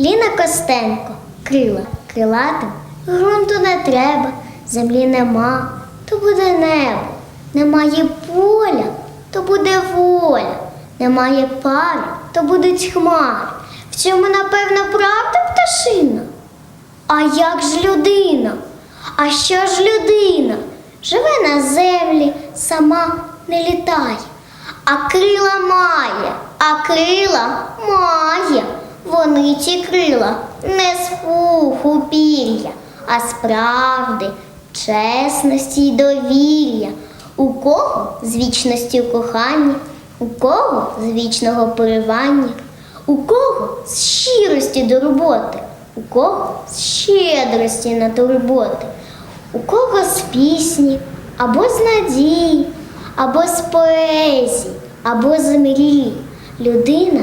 Ліна Костенко, крила, крилатим, ґрунту не треба, землі нема, то буде небо, немає поля, то буде воля, немає пари, то будуть хмари. В цьому, напевно, правда пташина? А як ж людина? А що ж людина? Живе на землі, сама не літає, а крила має, а крила має. Вони ці крила не з пуху пір'я, а з правди, чесності й довір'я. У кого з вічності в коханні, у кого з вічного поривання, у кого з щирості до роботи, у кого з щедрості на турботи, у кого з пісні, або з надії, або з поезії, або з мрій. Людина